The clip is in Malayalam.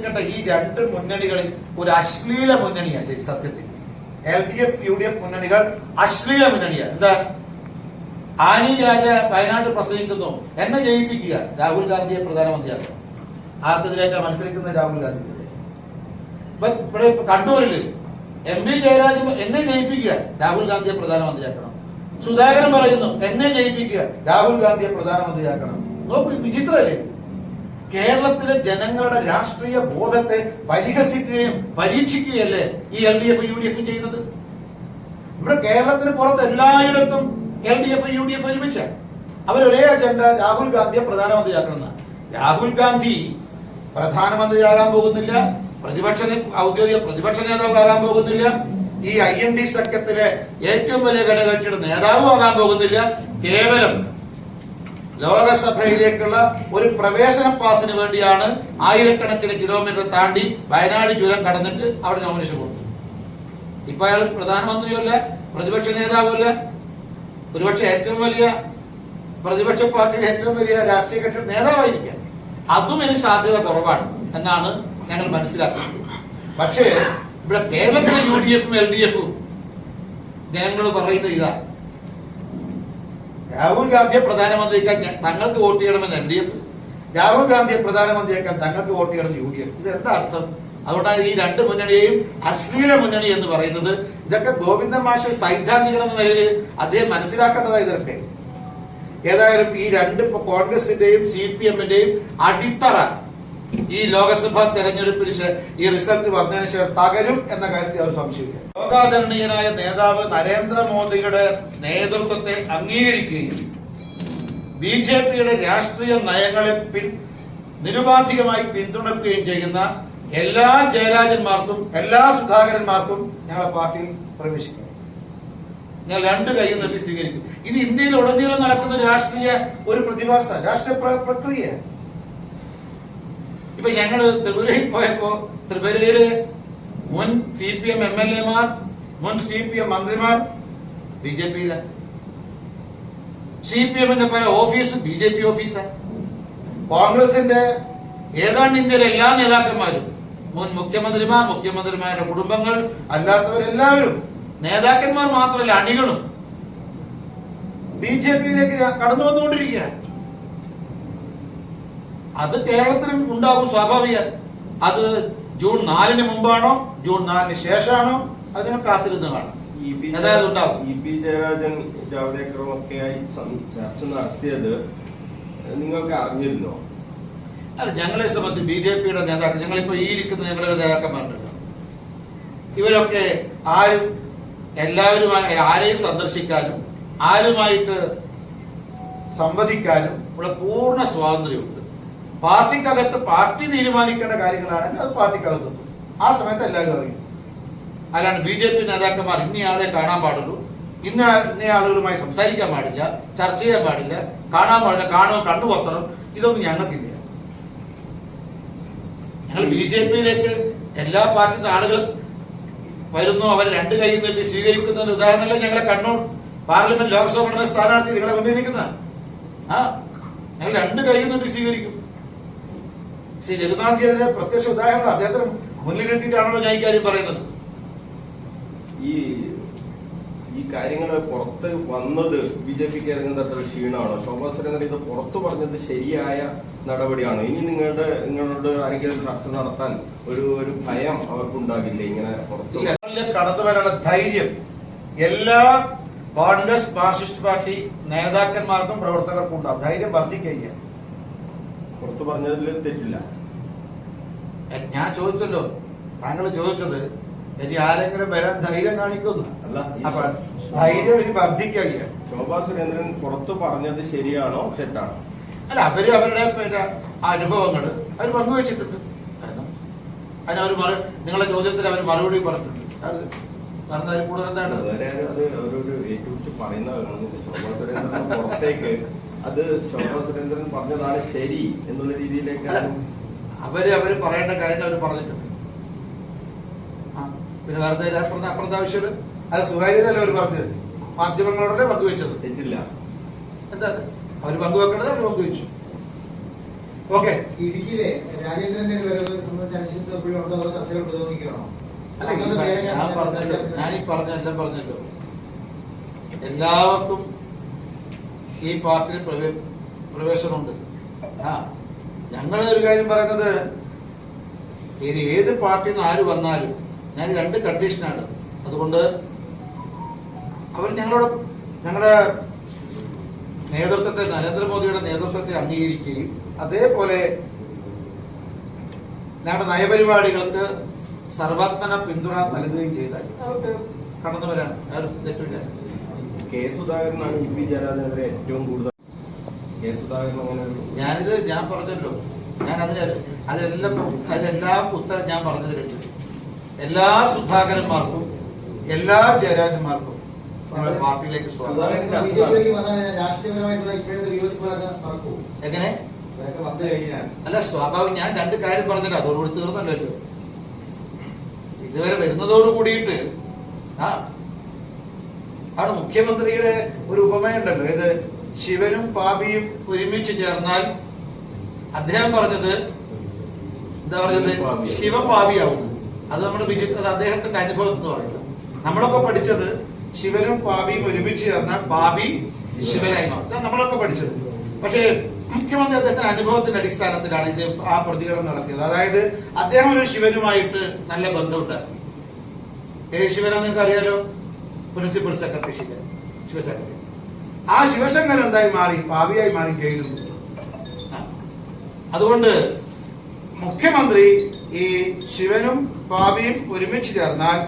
ശ്രദ്ധിക്കേണ്ട ഈ രണ്ട് മുന്നണികളിൽ ഒരു അശ്ലീല മുന്നണിയാണ് ശരി സത്യത്തിൽ. L D F U D F മുന്നണികൾ അശ്ലീല മുന്നണിയാണ് എന്താ? ആനി രാജ വയനാട് പ്രസംഗിക്കുന്നു. എന്നെ ജയിപ്പിക്കുക. രാഹുൽ ഗാന്ധിയെ പ്രധാനമന്ത്രിയാക്കുക ആർക്കെതിരായിട്ടാണ് മത്സരിക്കുന്നത് രാഹുൽ ഗാന്ധി? ഇവിടെ കണ്ണൂരിൽ എം വി ജയരാജ് എന്നെ ജയിപ്പിക്കുക. രാഹുൽ ഗാന്ധിയെ പ്രധാനമന്ത്രിയാക്കണം. സുധാകരൻ പറയുന്നു എന്നെ ജയിപ്പിക്കുക. രാഹുൽ ഗാന്ധിയെ പ്രധാനമന്ത്രിയാക്കണം. നോക്കൂ വിചിത്രല്ലേ? കേരളത്തിലെ ജനങ്ങളുടെ രാഷ്ട്രീയ ബോധത്തെ പരിഹസിക്കുകയും പരീക്ഷിക്കുകയല്ലേ ഈ L D F U D എഫും ചെയ്യുന്നത്? ഇവിടെ കേരളത്തിന് പുറത്ത് എല്ലായിടത്തും L D F U D F ഒരുമിച്ച. അവരൊരേ അജണ്ട രാഹുൽ ഗാന്ധിയെ പ്രധാനമന്ത്രിയാക്കണമെന്ന് രാഹുൽ ഗാന്ധി പ്രധാനമന്ത്രിയാകാൻ പോകുന്നില്ല പ്രതിപക്ഷ ഔദ്യോഗിക പ്രതിപക്ഷ നേതാവാകാൻ പോകുന്നില്ല ഈ ഐ എൻ ഡി സഖ്യത്തിലെ ഏറ്റവും വലിയ ഘടകകക്ഷിയുടെ നേതാവും ആകാൻ പോകുന്നില്ല. കേവലം ലോകസഭയിലേക്കുള്ള ഒരു പ്രവേശന പാസിന് വേണ്ടിയാണ് ആയിരക്കണക്കിന് കിലോമീറ്റർ താണ്ടി വയനാട് ചുരം കടന്നിട്ട് അവിടെ നോമിനേഷൻ കൊടുത്തു ഇപ്പൊ അയാൾ പ്രധാനമന്ത്രിയല്ല പ്രതിപക്ഷ നേതാവുമല്ല ഒരുപക്ഷെ ഏറ്റവും വലിയ പ്രതിപക്ഷ പാർട്ടിയുടെ ഏറ്റവും വലിയ രാഷ്ട്രീയ കക്ഷി നേതാവായിരിക്കാം. അതും ഇനി സാധ്യത കുറവാണ് എന്നാണ് ഞങ്ങൾ മനസ്സിലാക്കുന്നത്. പക്ഷേ ഇവിടെ കേരളത്തിലെ യു ഡി എഫും എൽ ഡി എഫും ജനങ്ങൾ പറയുന്നത് ഇതാ. രാഹുൽ ഗാന്ധിയെ പ്രധാനമന്ത്രിയാക്കാൻ തങ്ങൾക്ക് വോട്ട് ചെയ്യണമെന്ന് എൽ ഡി എഫ്. രാഹുൽ ഗാന്ധിയെ പ്രധാനമന്ത്രിയാക്കാൻ തങ്ങൾക്ക് വോട്ട് ചെയ്യണം യു ഡി എഫ്. ഇത് എന്താ അർത്ഥം? അതുകൊണ്ടാണ് ഈ രണ്ട് മുന്നണിയെയും അശ്ലീല മുന്നണി എന്ന് പറയുന്നത്. ഇതൊക്കെ ഗോവിന്ദൻ മാഷ് സൈദ്ധാന്തികൻ എന്ന നിലയിൽ അദ്ദേഹം മനസ്സിലാക്കേണ്ടതായി ഇതൊക്കെ. ഏതായാലും ഈ രണ്ട് കോൺഗ്രസിന്റെയും സി പി എമ്മിന്റെയും അടിത്തറ ഈ ലോകസഭാ തെരഞ്ഞെടുപ്പിന് ശേ- ഈ റിസൾട്ട് വന്നതിന് ശേഷം തകരും എന്ന കാര്യത്തിൽ അവർ സംശയിക്കുക ലോകാദരണീയനായ നേതാവ് നരേന്ദ്രമോദിയുടെ നേതൃത്വത്തെ അംഗീകരിക്കുകയും ബി ജെ പിയുടെ രാഷ്ട്രീയ നയങ്ങളെ നിരുപാധികമായി പിന്തുണക്കുകയും ചെയ്യുന്ന എല്ലാ ജയരാജന്മാർക്കും എല്ലാ സുധാകരന്മാർക്കും ഞങ്ങളുടെ പാർട്ടിയിൽ പ്രവേശിക്കും. ഞാൻ രണ്ട് കൈ നൽകി സ്വീകരിക്കും. ഇത് ഇന്ത്യയിൽ ഉടനീളം നടക്കുന്ന രാഷ്ട്രീയ ഒരു പ്രതിഭാസ രാഷ്ട്രീയ പ്രക്രിയയാണ്. പ്രക്രിയ ഇപ്പൊ ഞങ്ങൾ ത്രിപുരയിൽ പോയപ്പോ ത്രിപുരയിൽ മുൻ C P M M L എമാർ മുൻ സി പി എം മന്ത്രിമാർ ബി ജെ പിയില. സി പി എമ്മിന്റെ പല ഓഫീസും ബി ജെ പി ഓഫീസാണ് കോൺഗ്രസിന്റെ ഏതാണ്ട് ഇന്ത്യയിലെ എല്ലാ നേതാക്കന്മാരും മുൻ മുഖ്യമന്ത്രിമാർ മുഖ്യമന്ത്രിമാരുടെ കുടുംബങ്ങൾ അല്ലാത്തവരെല്ലാവരും നേതാക്കന്മാർ മാത്രമല്ല അണികളും ബി ജെ പിയിലേക്ക് കടന്നു വന്നുകൊണ്ടിരിക്കുക അത് കേരളത്തിലും ഉണ്ടാവും സ്വാഭാവിക. അത് ജൂൺ നാലിന് മുമ്പാണോ ജൂൺ നാലിന് ശേഷമാണോ അതിനെ കാത്തിരുന്ന് കാണാം. അതായത് ഉണ്ടാവും. ഇ പി ജയരാജൻ ജാവ്ദേക്കറും ഒക്കെയായി ചർച്ച നടത്തിയത് നിങ്ങൾക്ക് അറിഞ്ഞിരുന്നോ? അല്ല ഞങ്ങളെ സംബന്ധിച്ച് ബി ജെ പിയുടെ നേതാക്കൾ ഞങ്ങളിപ്പോ ഈ ഇരിക്കുന്ന ഞങ്ങളുടെ നേതാക്കന്മാരുണ്ടല്ലോ. ഇവരൊക്കെ ആരും എല്ലാവരുമായി ആരെയും സന്ദർശിക്കാനും ആരുമായിട്ട് സംവദിക്കാനും ഉള്ള പൂർണ സ്വാതന്ത്ര്യമുണ്ട്. പാർട്ടിക്കകത്ത് പാർട്ടി തീരുമാനിക്കേണ്ട കാര്യങ്ങളാണെങ്കിൽ അത് പാർട്ടിക്കകത്തെത്തും ആ സമയത്ത് എല്ലാവരും അറിയും. അല്ലാണ്ട് ബി ജെ പി നേതാക്കന്മാർ ഇന്നയാളെ കാണാൻ പാടുള്ളൂ. ഇന്ന ഇന്ന ആളുകളുമായി സംസാരിക്കാൻ പാടില്ല ചർച്ച ചെയ്യാൻ പാടില്ല കാണാൻ പാടില്ല കാണുമ്പോൾ കണ്ണു പൊത്തണം. ഇതൊന്നും ഞങ്ങൾക്കില്ല. ഞങ്ങൾ ബി ജെ പിയിലേക്ക് എല്ലാ പാർട്ടി ആളുകൾ വരുന്നു അവർ രണ്ട് കൈ നീട്ടി സ്വീകരിക്കുന്നതിന് ഉദാഹരണമല്ല ഞങ്ങളെ കണ്ണൂർ പാർലമെന്റ് ലോക്സഭ മണ്ഡല സ്ഥാനാർത്ഥി നിങ്ങളെ മുന്നിൽ നിൽക്കുന്ന ആ ഞങ്ങൾ രണ്ട് കൈ നീട്ടി സ്വീകരിക്കും. ശ്രീ ജഗന്നാഥിയുടെ പ്രത്യക്ഷ ഉദാഹരണം അദ്ദേഹത്തിന് മുന്നിലെത്തിയിട്ടാണല്ലോ ഞാൻ ഈ കാര്യം പറയുന്നത്. ഈ ഈ കാര്യങ്ങൾ പുറത്ത് വന്നത് ബി ജെ പിക്ക് ഏതെങ്കിലും അത്ര ക്ഷീണമാണോ? ശോഭാ സുരേന്ദ്രൻ ഇത് പുറത്തു പറഞ്ഞത് ശരിയായ നടപടിയാണോ? ഇനി നിങ്ങളുടെ നിങ്ങളോട് ആരെങ്കിലും ചർച്ച നടത്താൻ ഒരു ഒരു ഭയം അവർക്കുണ്ടാകില്ലേ ഇങ്ങനെ പുറത്ത് കടന്നു വരാനുള്ള ധൈര്യം എല്ലാ കോൺഗ്രസ് മാർക്സിസ്റ്റ് പാർട്ടി നേതാക്കന്മാർക്കും പ്രവർത്തകർക്കും ഉണ്ടാവും. ധൈര്യം വർദ്ധിക്കുക പുറത്തു പറഞ്ഞതിൽ തെറ്റില്ല. ഞാൻ ചോദിച്ചല്ലോ. താങ്കൾ ചോദിച്ചത് ഇനി ആരെങ്കിലും വരാൻ ധൈര്യം കാണിക്കുന്നു അല്ല, അപ്പൊ ധൈര്യം ഇനി വർദ്ധിക്കുക ശോഭാ സുരേന്ദ്രൻ പുറത്തു പറഞ്ഞത് ശരിയാണോ തെറ്റാണോ? അല്ല അവർ അവരുടെ പിന്നെ അനുഭവങ്ങൾ അവർ പങ്കുവച്ചിട്ടുണ്ട്. അതിനവർ മറു നിങ്ങളുടെ ചോദ്യത്തിൽ അവർ മറുപടി പറഞ്ഞിട്ടുണ്ട്. അത് പറഞ്ഞതിൽ കൂടുതൽ എന്താണ് പറയുന്ന ശോഭാ സുരേന്ദ്രൻ പുറത്തേക്ക് അത് ശോഭാ സുരേന്ദ്രൻ പറഞ്ഞതാണ് ശരി എന്നുള്ള രീതിയിലേക്ക് അവർ അവർ പറയേണ്ട കാര്യങ്ങൾ അവർ പറഞ്ഞിട്ടുണ്ട്. ആ, പിന്നെ വെറുതെ അപ്പുറത്തെ അപ്പുറത്തെ ആവശ്യം? അത് സ്വകാര്യതല്ല അവർ പറഞ്ഞത്. മാധ്യമങ്ങളോടെ പങ്കുവെച്ചത്? തെറ്റില്ല. എന്താ അവർ പങ്കുവെക്കേണ്ടത് അവർ പങ്കുവെച്ചു. ഓക്കെ. ഇടുക്കിയിലെ രാജേന്ദ്രന്റെ വരവ് സംബന്ധിച്ച് ഉണ്ടോ ചർച്ചകൾ പുരോഗമിക്കണോ അല്ല, ഞാൻ പറഞ്ഞല്ലോ. ഞാൻ ഈ പറഞ്ഞ എല്ലാം പറഞ്ഞല്ലോ എല്ലാവർക്കും ഈ പാർട്ടിയിൽ പ്രവേ- പ്രവേശനമുണ്ട്. ആ ഞങ്ങൾ ഒരു കാര്യം പറയുന്നത് ഇനി ഏത് പാർട്ടിയിൽ നിന്ന് ആര് വന്നാലും ഞാൻ രണ്ട് കണ്ടീഷനാണ്. അതുകൊണ്ട് അവർ ഞങ്ങളോട് ഞങ്ങളുടെ നേതൃത്വത്തെ നരേന്ദ്രമോദിയുടെ നേതൃത്വത്തെ അംഗീകരിക്കുകയും അതേപോലെ ഞങ്ങളുടെ നയപരിപാടികൾക്ക് സർവാത്മന പിന്തുണ നൽകുകയും ചെയ്താൽ അവർക്ക് കടന്നു വരാൻ തെറ്റില്ല കെ സുധാകരനാണ് ഇ പി ജയരാജനെതിരെ ഏറ്റവും കൂടുതൽ കെ സുധാകരൻ അങ്ങനെ ഒരു ഞാനിത് ഞാൻ പറഞ്ഞല്ലോ. ഞാൻ അതിന് അതിലെല്ലാം അതിലെല്ലാം ഉത്തരം ഞാൻ പറഞ്ഞതിലുണ്ട്. എല്ലാ സുധാകരന്മാർക്കും എല്ലാ ജയരാജന്മാർക്കും നമ്മുടെ പാർട്ടിയിലേക്ക് സ്വാഗതം. എങ്ങനെ? അല്ല സ്വാഭാവികം ഞാൻ രണ്ട് കാര്യം പറഞ്ഞില്ല അതോടുകൂടി തീർന്നല്ലോ ഇതുവരെ വരുന്നതോട് കൂടിയിട്ട് ആ ആണ് മുഖ്യമന്ത്രിയുടെ ഒരു ഉപമയുണ്ടല്ലോ ഇത് ശിവനും പാപിയും ഒരുമിച്ച് ചേർന്നാൽ അദ്ദേഹം പറഞ്ഞത് എന്താ പറഞ്ഞത്? ശിവപാപിയാവുന്നു അത് നമ്മുടെ വിജി അത് അദ്ദേഹത്തിന്റെ അനുഭവത്തിൽ നിന്ന് പറയുന്നത്. നമ്മളൊക്കെ പഠിച്ചത് ശിവനും പാപിയും ഒരുമിച്ച് ചേർന്നാൽ പാപി ശിവനായി മാറും. നമ്മളൊക്കെ പഠിച്ചത്. പക്ഷേ മുഖ്യമന്ത്രി അദ്ദേഹത്തിന്റെ അനുഭവത്തിന്റെ അടിസ്ഥാനത്തിലാണ് ഇത് ആ പ്രതികരണം നടത്തിയത്. അതായത് അദ്ദേഹം ഒരു ശിവനുമായിട്ട് നല്ല ബന്ധമുണ്ടാക്കി ഏത് ശിവനാ നിങ്ങൾക്ക് അറിയാലോ പ്രിൻസിപ്പൽ സെക്രട്ടറി ശിവൻ ശിവശങ്കരൻ ആ ശിവശങ്കർ എന്തായി മാറി? പാവിയായി മാറി ജയിലിൽ അതുകൊണ്ട് മുഖ്യമന്ത്രി ഈ ശിവനും പാവിയും ഒരുമിച്ച് ചേർന്നാൽ